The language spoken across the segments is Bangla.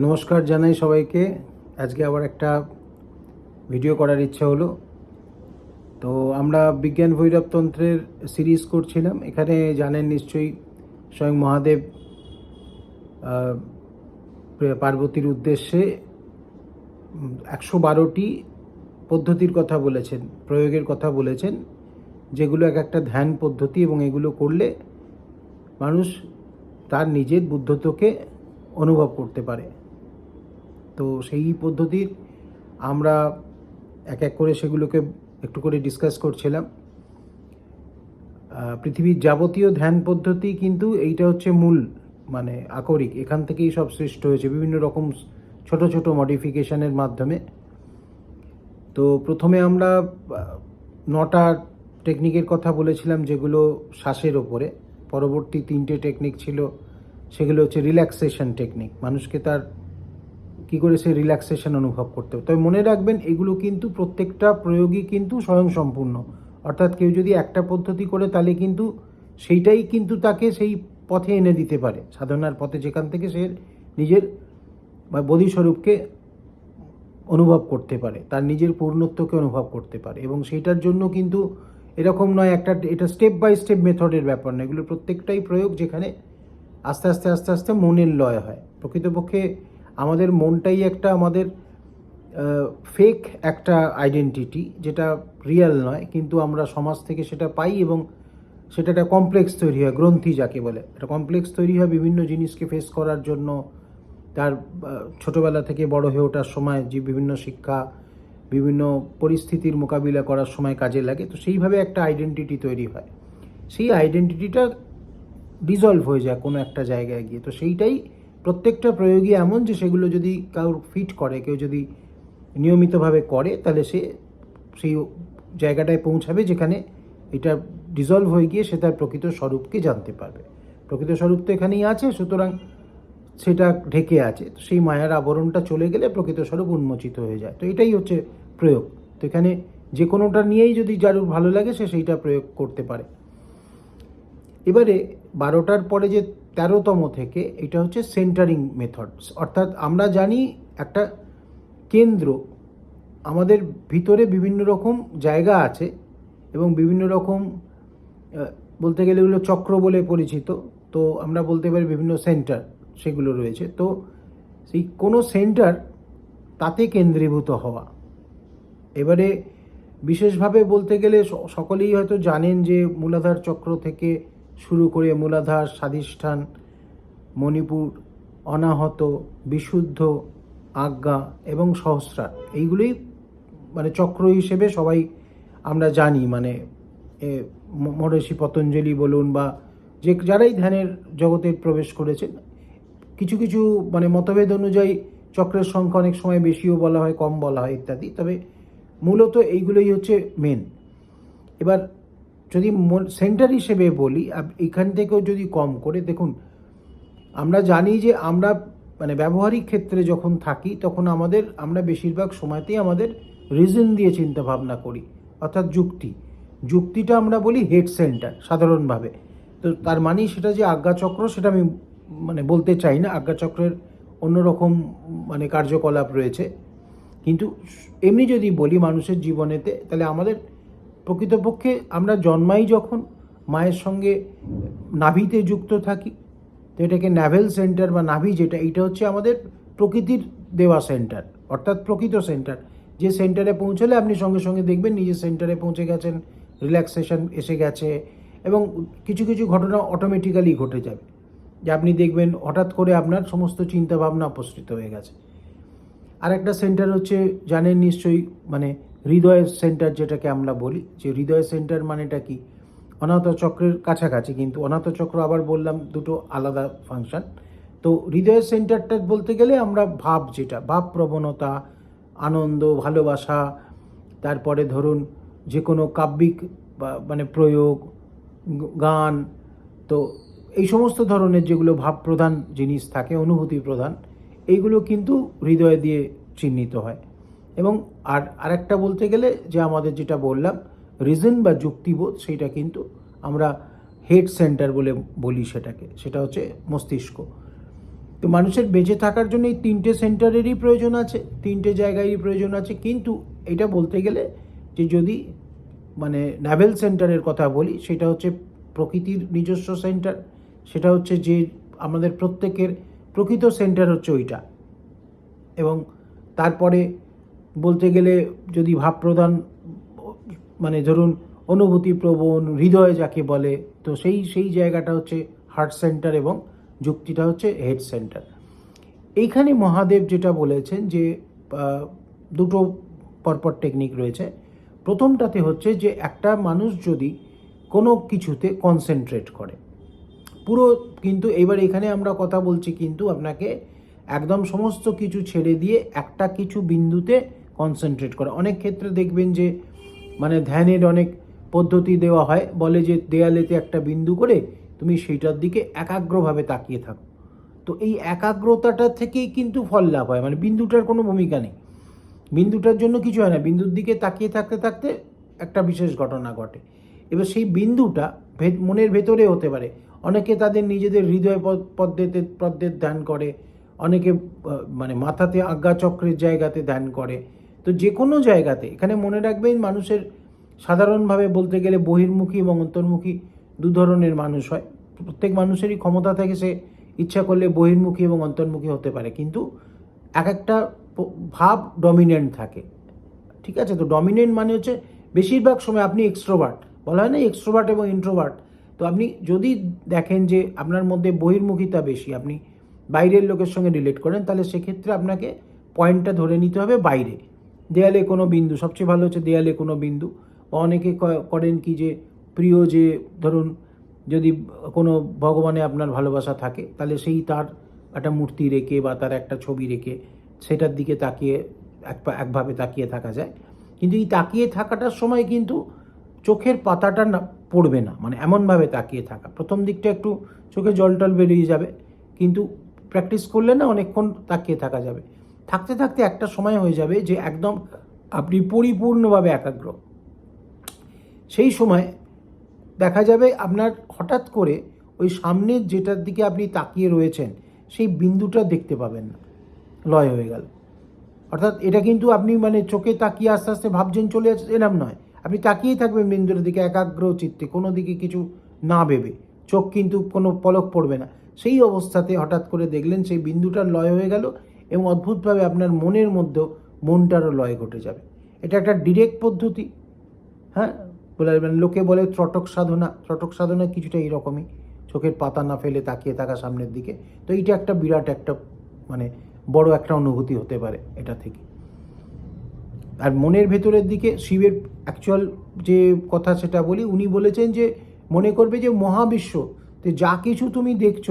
নমস্কার জানাই সবাইকে। আজকে আবার একটা ভিডিও করার ইচ্ছা হলো। তো আমরা বিজ্ঞান ভৈরবতন্ত্রের সিরিজ করছিলাম। এখানে জানেন নিশ্চয়ই স্বয়ং মহাদেব পার্বতীর উদ্দেশ্যে একশো বারোটি পদ্ধতির কথা বলেছেন, প্রয়োগের কথা বলেছেন, যেগুলো এক একটা ধ্যান পদ্ধতি এবং এগুলো করলে মানুষ তার নিজের বুদ্ধত্বকে অনুভব করতে পারে। তো সেই পদ্ধতির আমরা এক এক করে সেগুলোকে একটু করে ডিসকাস করছিলাম। পৃথিবীর যাবতীয় ধ্যান পদ্ধতি কিন্তু এইটা হচ্ছে মূল মানে আকরিক। এখান থেকেই সব সৃষ্ট হয়েছে, বিভিন্ন রকম ছোট ছোট মডিফিকেশনের মাধ্যমে। তো প্রথমে আমরা নটা টেকনিকের কথা বলেছিলাম, যেগুলো শ্বাসের ওপরে। পরবর্তী তিনটে টেকনিক ছিল, সেগুলো হচ্ছে রিল্যাক্সেশন টেকনিক মানুষকে তার কি করে সে রিল্যাক্সেশন অনুভব করতে হবে। তবে মনে রাখবেন, এগুলো কিন্তু প্রত্যেকটা প্রয়োগই কিন্তু স্বয়ংসম্পূর্ণ। অর্থাৎ কেউ যদি একটা পদ্ধতি করে, তাহলে কিন্তু সেইটাই কিন্তু তাকে সেই পথে এনে দিতে পারে। সাধনার পথে যেখান থেকে সে নিজের বা বোধিস্বরূপকে অনুভব করতে পারে, তার নিজের পূর্ণত্বকে অনুভব করতে পারে। এবং সেইটার জন্য কিন্তু এরকম নয়, একটা এটা স্টেপ বাই স্টেপ মেথডের ব্যাপার না এগুলো প্রত্যেকটাই প্রয়োগ যেখানে আস্তে আস্তে আস্তে আস্তে মনের লয় হয়। প্রকৃতপক্ষে আমাদের মনটাই একটা আমাদের ফেক একটা আইডেন্টিটি যেটা রিয়েল নয়, কিন্তু আমরা সমাজ থেকে সেটা পাই এবং সেটা একটা কমপ্লেক্স তৈরি হয়, গ্রন্থি যাকে বলে। একটা কমপ্লেক্স তৈরি হয় বিভিন্ন জিনিসকে ফেস করার জন্য, তার ছোটোবেলা থেকে বড় হয়ে ওঠার সময়, যে বিভিন্ন শিক্ষা, বিভিন্ন পরিস্থিতির মোকাবিলা করার সময় কাজে লাগে, তো সেইভাবে একটা আইডেন্টিটি তৈরি হয়। সেই আইডেন্টিটিটা ডিজলভ হয়ে যায় কোনো একটা জায়গায় গিয়ে, তো সেইটাই প্রত্যেকটা প্রয়োগই এমন যে সেগুলো যদি কারোর ফিট করে, কেউ যদি নিয়মিতভাবে করে, তাহলে সে সেই জায়গাটায় পৌঁছাবে যেখানে এটা ডিজলভ হয়ে গিয়ে সে তার প্রকৃত স্বরূপকে জানতে পারবে। প্রকৃত স্বরূপ তো এখানেই আছে, সুতরাং সেটা ঢেকে আছে। তো সেই মায়ার আবরণটা চলে গেলে প্রকৃত স্বরূপ উন্মোচিত হয়ে যায়। তো এটাই হচ্ছে প্রয়োগ। তো এখানে যে কোনোটা নিয়েই যদি যার ভালো লাগে, সে সেইটা প্রয়োগ করতে পারে। এবারে বারোটার পরে যে তেরোতম থেকে এটা হচ্ছে সেন্টারিং মেথড অর্থাৎ আমরা জানি একটা কেন্দ্র আমাদের ভিতরে বিভিন্ন রকম জায়গা আছে এবং বিভিন্ন রকম বলতে গেলে এগুলো চক্র বলে পরিচিত। তো আমরা বলতে পারি বিভিন্ন সেন্টার সেগুলো রয়েছে। তো সেই কোনো সেন্টার তাতে কেন্দ্রীভূত হওয়া। এবারে বিশেষভাবে বলতে গেলে সকলেই হয়তো জানেন যে মূলাধার চক্র থেকে শুরু করে মূলাধার, স্বাধিষ্ঠান, মণিপুর, অনাহত, বিশুদ্ধ, আজ্ঞা এবং সহস্রার। এইগুলোই মানে চক্র হিসেবে সবাই আমরা জানি মানে মহর্ষি পতঞ্জলি বলুন বা যে যারাই ধ্যানের জগতে প্রবেশ করেছেন, কিছু কিছু মানে মতভেদ অনুযায়ী চক্রের সংখ্যা অনেক সময় বেশিও বলা হয়, কম বলা হয় ইত্যাদি। তবে মূলত এইগুলোই হচ্ছে মেন এবার যদি সেন্টার হিসেবে বলি এখান থেকেও যদি কম করে, দেখুন, আমরা জানি যে আমরা মানে ব্যবহারিক ক্ষেত্রে যখন থাকি, তখন আমাদের, আমরা বেশিরভাগ সময়তেই আমাদের রিজন দিয়ে চিন্তা ভাবনা করি, অর্থাৎ যুক্তি। যুক্তিটা আমরা বলি হেড সেন্টার সাধারণভাবে। তো তার মানেই সেটা যে আজ্ঞাচক্র সেটা আমি মানে বলতে চাই না। আজ্ঞাচক্রের অন্যরকম মানে কার্যকলাপ রয়েছে। কিন্তু এমনি যদি বলি মানুষের জীবনেতে, তাহলে আমাদের প্রকৃতপক্ষে আমরা জন্মাই যখন, মায়ের সঙ্গে নাভিতে যুক্ত থাকি, তো এটাকে ন্যাভেল সেন্টার বা নাভি যেটা এটা হচ্ছে আমাদের প্রকৃতির দেওয়া সেন্টার অর্থাৎ প্রকৃত সেন্টার যে সেন্টারে পৌঁছলে আপনি সঙ্গে সঙ্গে দেখবেন নিজের সেন্টারে পৌঁছে গেছেন রিল্যাক্সেশন এসে গেছে, এবং কিছু কিছু ঘটনা অটোমেটিক্যালি ঘটে যাবে, যে আপনি দেখবেন হঠাৎ করে আপনার সমস্ত চিন্তাভাবনা উপস্থিত হয়ে গেছে। আর একটা সেন্টার হচ্ছে, জানেন নিশ্চয়ই মানে হৃদয়ের সেন্টার যেটাকে আমরা বলি, যে হৃদয় সেন্টার মানেটা কি? অনাথ চক্রের কাছাকাছি, কিন্তু অনাথ চক্র আবার বললাম দুটো আলাদা ফাংশন তো হৃদয়ের সেন্টারটা বলতে গেলে আমরা ভাব যেটা, ভাব প্রবণতা, আনন্দ, ভালোবাসা, তারপরে ধরুন যে কোনো কাব্যিক মানে প্রয়োগ, গান, তো এই সমস্ত ধরনের যেগুলো ভাব প্রধান জিনিস থাকে, অনুভূতি প্রধান, এইগুলো কিন্তু হৃদয় দিয়ে চিহ্নিত হয়। এবং আর আরেকটা বলতে গেলে যে আমাদের যেটা বললাম রিজন বা যুক্তিবোধ সেইটা কিন্তু আমরা হেড সেন্টার বলে বলি সেটাকে, সেটা হচ্ছে মস্তিষ্ক। তো মানুষের বেঁচে থাকার জন্য এই তিনটে সেন্টারেরই প্রয়োজন আছে, তিনটে জায়গারই প্রয়োজন আছে। কিন্তু এটা বলতে গেলে যে যদি মানে ন্যাভেল সেন্টারের কথা বলি, সেটা হচ্ছে প্রকৃতির নিজস্ব সেন্টার সেটা হচ্ছে যে আমাদের প্রত্যেকের প্রকৃত সেন্টার হচ্ছে ওইটা। এবং তারপরে বলতে গেলে যদি ভাব প্রধান মানে ধরুন অনুভূতি প্রবণ, হৃদয় যাকে বলে, তো সেই সেই জায়গাটা হচ্ছে হার্ট সেন্টার এবং যুক্তিটা হচ্ছে হেড সেন্টার এইখানে মহাদেব যেটা বলেছেন যে দুটো পরপর টেকনিক রয়েছে। প্রথমটাতে হচ্ছে যে একটা মানুষ যদি কোনো কিছুতে কনসেন্ট্রেট করে, পুরো কিন্তু এবার এখানে আমরা কথা বলছি কিন্তু আপনাকে একদম সমস্ত কিছু ছেড়ে দিয়ে একটা কিছু বিন্দুতে কনসেন্ট্রেট করা। অনেক ক্ষেত্রে দেখবেন যে মানে ধ্যানের অনেক পদ্ধতি দেওয়া হয়, বলে যে দেয়ালেতে একটা বিন্দু করে তুমি সেইটার দিকে একাগ্রভাবে তাকিয়ে থাকো। তো এই একাগ্রতাটা থেকেই কিন্তু ফল লাভ হয়। মানে বিন্দুটার কোনো ভূমিকা নেই। বিন্দুটার জন্য কিছু হয় না। বিন্দুর দিকে তাকিয়ে থাকতে থাকতে একটা বিশেষ ঘটনা ঘটে। এবার সেই বিন্দুটা ভে- মনের ভেতরে হতে পারে। অনেকে তাদের নিজেদের হৃদয় পদ- পদ্মেতে, পদ্মের ধ্যান করে। অনেকে মানে মাথাতে আজ্ঞাচক্রের জায়গাতে ধ্যান করে। তো যে কোনো জায়গাতে এখানে মনে রাখবেন মানুষের সাধারণভাবে বলতে গেলে বহির্মুখী এবং অন্তর্মুখী দু ধরনের মানুষ হয়। প্রত্যেক মানুষেরই ক্ষমতা থাকে, সে ইচ্ছা করলে বহির্মুখী এবং অন্তর্মুখী হতে পারে। কিন্তু এক একটা ভাব ডমিনেন্ট থাকে। ঠিক আছে? তো ডমিনেন্ট মানে হচ্ছে বেশিরভাগ সময় আপনি এক্সট্রোভার্ট বলা হয় না এক্সট্রোভার্ট এবং ইন্ট্রোভার্ট তো আপনি যদি দেখেন যে আপনার মধ্যে বহির্মুখিতা বেশি, আপনি বাইরের লোকের সঙ্গে রিলেট করেন, তাহলে সেক্ষেত্রে আপনাকে পয়েন্টটা ধরে নিতে হবে বাইরে। দেয়ালে কোনো বিন্দু, সবচেয়ে ভালো হচ্ছে দেয়ালে কোনো বিন্দু। অনেকে করেন কি যে, প্রিয় যে, ধরুন যদি কোনো ভগবানে আপনার ভালোবাসা থাকে, তাহলে সেই তার একটা মূর্তি রেখে বা তার একটা ছবি রেখে সেটার দিকে তাকিয়ে এক একভাবে তাকিয়ে থাকা যায়। কিন্তু এই তাকিয়ে থাকাটার সময় কিন্তু চোখের পাতাটা না, পড়বে না। মানে এমনভাবে তাকিয়ে থাকা। প্রথম দিকটা একটু চোখে জল টল বেরিয়ে যাবে, কিন্তু প্র্যাকটিস করলে না অনেকক্ষণ তাকিয়ে থাকা যাবে। থাকতে থাকতে একটা সময় হয়ে যাবে যে একদম আপনি পরিপূর্ণভাবে একাগ্র। সেই সময় দেখা যাবে আপনার হঠাৎ করে ওই সামনের যেটার দিকে আপনি তাকিয়ে রয়েছেন, সেই বিন্দুটা দেখতে পাবেন না। লয় হয়ে গেল। অর্থাৎ এটা কিন্তু আপনি মানে চোখে তাকিয়ে আস্তে আস্তে ভাবছেন চলে যাচ্ছে, এরম নয়। আপনি তাকিয়েই থাকবেন বিন্দুর দিকে, একাগ্র চিত্তে, কোনো দিকে কিছু না ভেবে। চোখ কিন্তু কোনো পলক পড়বে না। সেই অবস্থাতে হঠাৎ করে দেখলেন সেই বিন্দুটার লয় হয়ে গেল এবং অদ্ভুতভাবে আপনার মনের মধ্যেও মনটারও লয় ঘটে যাবে। এটা একটা ডিরেক্ট পদ্ধতি হ্যাঁ? বলে মানে লোকে বলে ত্রটক সাধনা ত্রটক সাধনা কিছুটা এইরকমই, চোখের পাতা না ফেলে তাকিয়ে থাকা সামনের দিকে। তো এইটা একটা বিরাট একটা মানে বড় একটা অনুভূতি হতে পারে এটা থেকে। আর মনের ভেতরের দিকে শিবের অ্যাকচুয়াল যে কথা সেটা বলি, উনি বলেছেন যে মনে করবে যে মহাবিশ্ব, যে যা কিছু তুমি দেখছ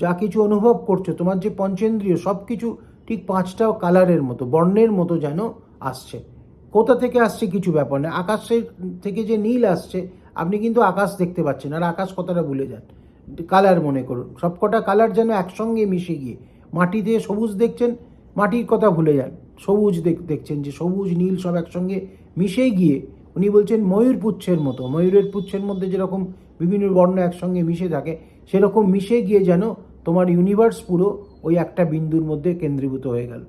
যা কিছু অনুভব করছ, তোমার যে পঞ্চেন্দ্রীয় সব কিছু ঠিক পাঁচটা কালারের মতো, বর্ণের মতো যেন আসছে। কোথা থেকে আসছে কিছু ব্যাপার না, আকাশের থেকে যে নীল আসছে, আপনি কিন্তু আকাশ দেখতে পাচ্ছেন, আর আকাশ কথাটা ভুলে যান। কালার মনে করুন, সবকটা কালার যেন একসঙ্গে মিশে গিয়ে, মাটিতে সবুজ দেখছেন, মাটির কথা ভুলে যান, সবুজ দেখ- দেখছেন যে সবুজ, নীল সব একসঙ্গে মিশে গিয়ে, উনি বলছেন ময়ূর পুচ্ছের মতো, ময়ূরের পুচ্ছের মধ্যে যেরকম বিভিন্ন বর্ণ একসঙ্গে মিশে থাকে সেরকম মিশে গিয়ে যেন তোমার ইউনিভার্স পুরো ওই একটা বিন্দুর মধ্যে কেন্দ্রীভূত হয়ে গেল।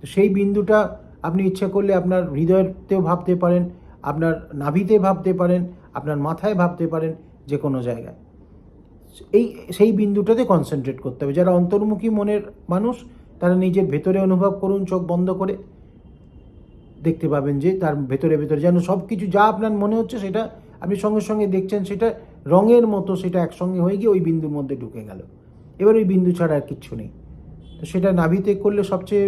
তো সেই বিন্দুটা আপনি ইচ্ছে করলে আপনার হৃদয়তেও ভাবতে পারেন, আপনার নাভিতে ভাবতে পারেন, আপনার মাথায় ভাবতে পারেন যে কোনো জায়গায়। এই, সেই বিন্দুটাতে কনসেন্ট্রেট করতে হবে। যারা অন্তর্মুখী মনের মানুষ, তারা নিজের ভেতরে অনুভব করুন, চোখ বন্ধ করে। দেখতে পাবেন যে তার ভেতরে ভেতরে যেন সব কিছু যা আপনার মনে হচ্ছে সেটা আপনি সঙ্গে সঙ্গে দেখছেন সেটা রঙের মতো, সেটা একসঙ্গে হয়ে গিয়ে ওই বিন্দুর মধ্যে ঢুকে গেল। এবার ওই বিন্দু ছাড়া আর কিচ্ছু নেই। তো সেটা নাভিতে করলে সবচেয়ে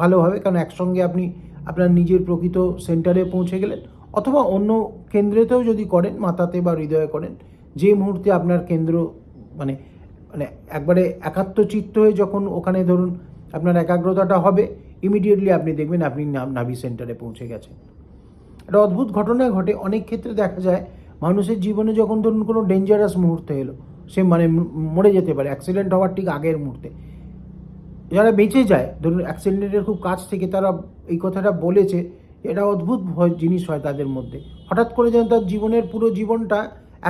ভালো হবে, কারণ একসঙ্গে আপনি আপনার নিজের প্রকৃত সেন্টারে পৌঁছে গেলেন, অথবা অন্য কেন্দ্রেতেও যদি করেন, মাথাতে বা হৃদয়ে করেন, যে মুহূর্তে আপনার কেন্দ্র মানে মানে একবারে একাত্ম চিত্ত হয়ে যখন ওখানে ধরুন আপনার একাগ্রতাটা হবে ইমিডিয়েটলি আপনি দেখবেন আপনি নাভি সেন্টারে পৌঁছে গেছেন। একটা অদ্ভুত ঘটনা ঘটে। অনেক ক্ষেত্রে দেখা যায়, মানুষের জীবনে যখন ধরুন কোনো ডেঞ্জারাস মুহূর্তে এলো, সে মানে মরে যেতে পারে অ্যাক্সিডেন্ট হওয়ার ঠিক আগের মুহূর্তে। যারা বেঁচে যায়, ধরুন অ্যাক্সিডেন্টের খুব কাছ থেকে তারা এই কথাটা বলেছে, এটা অদ্ভুত ভয় জিনিস হয় তাদের মধ্যে। হঠাৎ করে যেন তার জীবনের পুরো জীবনটা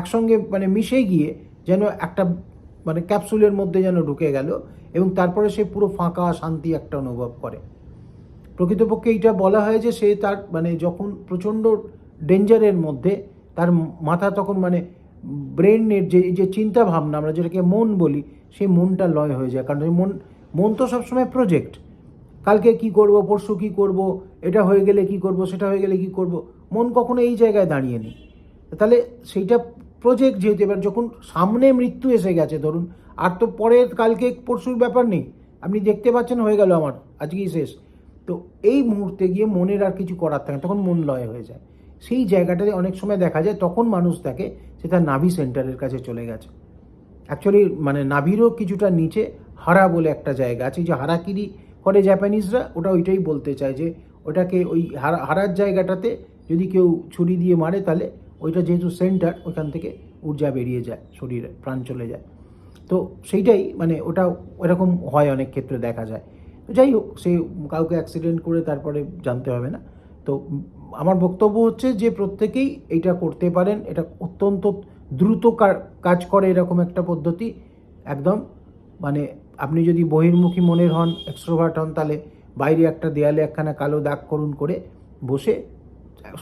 একসঙ্গে মানে মিশে গিয়ে যেন একটা মানে ক্যাপসুলের মধ্যে যেন ঢুকে গেল এবং তারপরে সে পুরো ফাঁকা শান্তি একটা অনুভব করে। প্রকৃতপক্ষে এইটা বলা হয় যে সে তার মানে যখন প্রচণ্ড ডেঞ্জারের মধ্যে তার মাথা তখন মানে ব্রেনের যে যে চিন্তা ভাবনা আমরা যেটাকে মন বলি সেই মনটা লয় হয়ে যায়। কারণ মন মন তো সবসময় প্রজেক্ট কালকে কি করব, পরশু কি করব, এটা হয়ে গেলে কি করব, সেটা হয়ে গেলে কি করব, মন কখনো এই জায়গায় দাঁড়িয়ে নেই। তাহলে সেইটা প্রজেক্ট যেহেতু, এবার যখন সামনে মৃত্যু এসে গেছে, ধরুন, আর তো পরের কালকে পরশুর ব্যাপার নেই। আপনি দেখতে পাচ্ছেন হয়ে গেল আমার, আজকেই শেষ। তো এই মুহূর্তে গিয়ে মনের আর কিছু করার থাকে তখন মন লয় হয়ে যায়। সেই জায়গাটাতে অনেক সময় দেখা যায়, তখন মানুষ দেখে সে তার নাভি সেন্টারের কাছে চলে গেছে। অ্যাকচুয়ালি মানে নাভিরও কিছুটা নিচে হারা বলে একটা জায়গা আছে যে হারাকিরি করে জাপানিজরা ওটা ওইটাই বলতে চায় যে ওটাকে ওই হারা, হারার জায়গাটাতে যদি কেউ ছুরি দিয়ে মারে তাহলে ওইটা যেহেতু সেন্টার, ওইখান থেকে ঊর্জা বেরিয়ে যায়, শরীরে, প্রাণ চলে যায়। তো সেইটাই মানে ওটা এরকম হয় অনেক ক্ষেত্রে দেখা যায়। যাই হোক, সে কাউকে অ্যাক্সিডেন্ট করে তারপরে জানতে হবে না। তো আমার বক্তব্য হচ্ছে যে প্রত্যেকেই এটা করতে পারেন, এটা অত্যন্ত দ্রুত কাজ করে এরকম একটা পদ্ধতি। একদম মানে আপনি যদি বহির্মুখী মনের হন এক্সট্রোভার্ট হন, তাহলে বাইরে একটা দেয়ালে একখানা কালো দাগ করুন করে বসে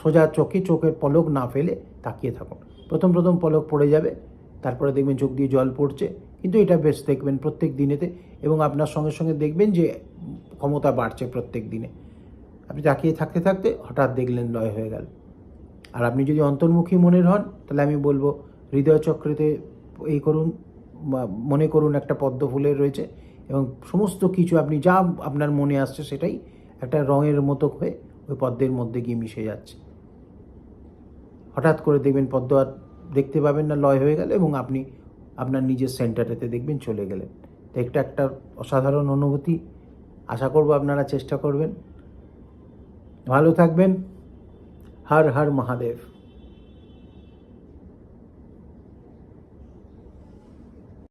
সোজা চোখে, চোখের পলক না ফেলে তাকিয়ে থাকুন। প্রথম প্রথম পলক পড়ে যাবে, তারপরে দেখবেন চোখ দিয়ে জল পড়ছে। কিন্তু এটা বেশ দেখবেন প্রত্যেক দিনেতে এবং আপনার সঙ্গে সঙ্গে দেখবেন যে ক্ষমতা বাড়ছে প্রত্যেক দিনে। আপনি তাকিয়ে থাকতে থাকতে হঠাৎ দেখলেন লয় হয়ে গেল। আর আপনি যদি অন্তর্মুখী মনের হন, তাহলে আমি বলব, হৃদয় চক্রেতে এই করুন মনে করুন একটা পদ্ম ফুলের রয়েছে এবং সমস্ত কিছু আপনি যা আপনার মনে আসছে সেটাই একটা রঙের মতো হয়ে ওই পদ্মের মধ্যে গিয়ে মিশে যাচ্ছে। হঠাৎ করে দেখবেন পদ্ম আর দেখতে পাবেন না, লয় হয়ে গেল এবং আপনি আপনার নিজের সেন্টারেতে দেখবেন চলে গেলেন। তো এটা একটা অসাধারণ অনুভূতি আশা করব আপনারা চেষ্টা করবেন। ভালো থাকবেন। হর হর মহাদেব।